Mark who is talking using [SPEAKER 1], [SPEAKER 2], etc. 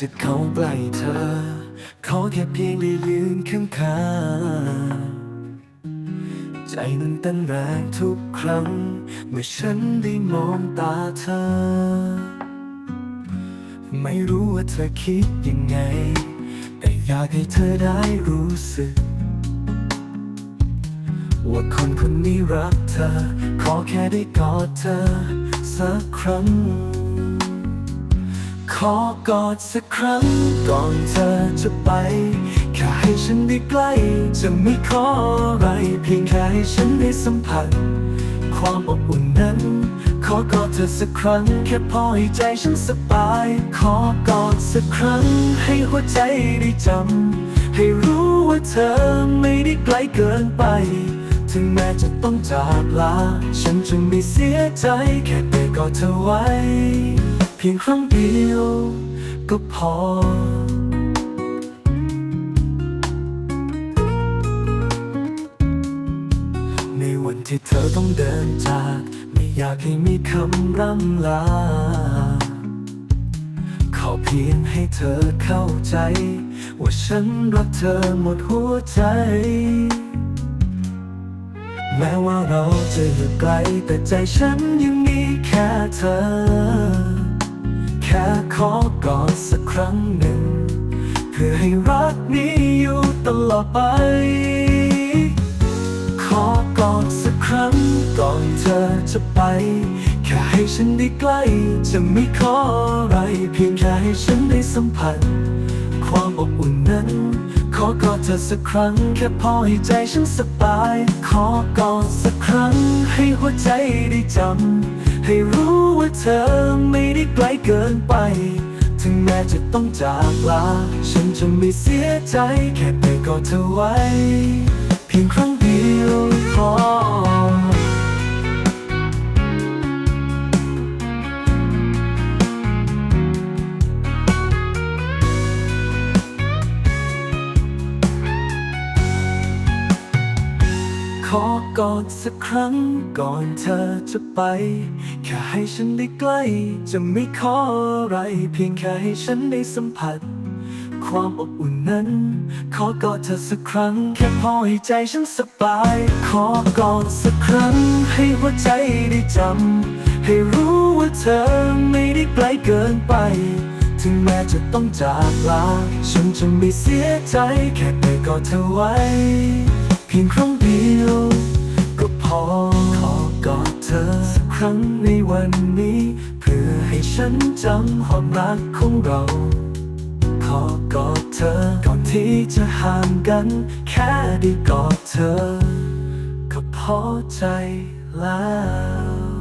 [SPEAKER 1] จะเข้าใกล้เธอ ขอแค่เพียงได้ยืนข้างข้างๆใจนั้นเต้นแรงทุกครั้ง เมื่อฉันได้มองตาเธอ ไม่รู้ว่าเธอคิดยังไง แต่อยากให้เธอได้รู้สึก ว่าคนคนนี้รักเธอ ขอแค่ได้กอดเธอ สักครั้ง ขอกอดสักครั้งก่อนเธอจะไป แค่ให้ฉันได้ใกล้ จะไม่ขออะไร เพียงแค่ให้ฉันได้สัมผัส ความอบอุ่นนั้น ขอกอดเธอสักครั้ง แค่พอให้ใจฉันสบาย ขอกอดสักครั้ง ให้หัวใจได้จำ ให้รู้ว่าเธอไม่ได้ไกลเกินไป ถึงแม้จะต้องจากลา ฉันจะไม่เสียใจ แค่ได้กอดเธอไว้ พียงครั้งเดียวก็พอ ในวันที่เธอต้องเดินจาก ไม่อยากให้มีคำร่ำลา ขอเพียงให้เธอเข้าใจ ว่าฉันรักเธอหมดหัวใจแม้ว่าเราจะอยู่ไกลแต่ใจฉันยังมีแค่เธอ ค่ขอกอดสักครั้งหนึ่ง เพื่อให้รักนี้อยู่ตลอดไป ขอกอดสักครั้งก่อนเธอจะไป แค่ให้ฉันได้ใกล้ จะไม่ขออะไร เพียงแค่ให้ฉันได้สัมผัส ความอบอุ่นนั้น ขอกอดเธอสักครั้ง แค่พอให้ใจฉันสบาย ขอกอดสักครั้ง ให้หัวใจได้จำ ให้รู้ว่าเธอไม่ได้ไกลเกินไป ถึงแม้จะต้องจากลา ฉันจะไม่เสียใจ แค่ไปกอดเธอไว้ อกอดสักครั้งก่อนเธอจะไป แค่ให้ฉันได้ใกล้ จะไม่ขออะไร เพียงแค่ให้ฉันได้สัมผัส ความอบอุ่นนั้น ขอกอดเธอสักครั้ง แค่พอให้ใจฉันสบาย ขอกอดสักครั้ง ให้หัวใจได้จำ ให้รู้ว่าเธอไม่ได้ไกลเกินไป ถึงแม้จะต้องจากลา ฉันจะไม่เสียใจ แค่ได้กอดเธอไว้ ฉันจำความรักของเรา ขอกอดเธอ ก่อนที่จะห่างกัน แค่ได้กอดเธอ ก็พอใจแล้ว